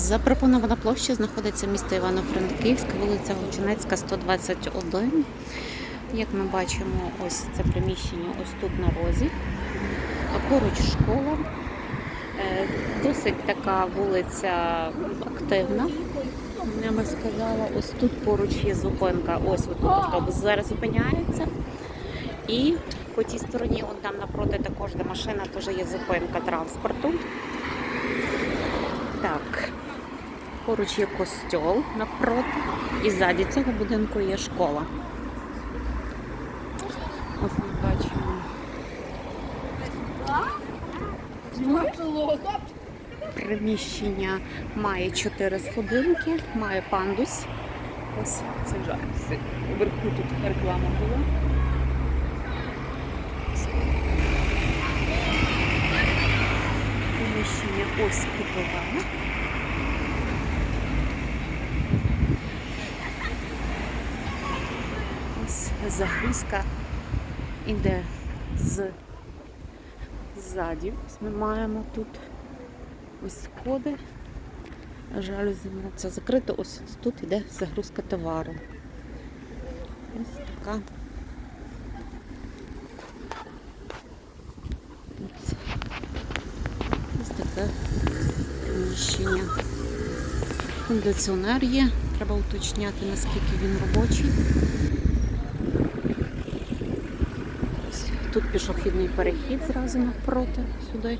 Запропонована площа знаходиться місто Івано-Франківськ, вулиця Гочинецька, 121. Як ми бачимо, ось це приміщення ось тут на розі. Поруч школа. Е, Досить така вулиця активна. Я би сказала, ось тут поруч є зупинка. Ось тут автобус зараз зупиняється. І по тій стороні, от там напроти також, де машина, теж є зупинка транспорту. Так, поруч є костьол навпроти, і ззаді цього будинку є школа. Ось ми бачимо приміщення має чотири сходинки, має пандус. Ось це жаль. Вверху тут реклама була. Приміщення ось підвала. Ось загрузка іде з ззаді. Ми маємо тут ось сходи. Жалюзі це закрито. Ось тут іде загрузка товару. Ось така. Ось таке приміщення. Кондиціонер є. Треба уточняти, наскільки він робочий. Ось Тут пішохідний перехід зразу навпроти сюди.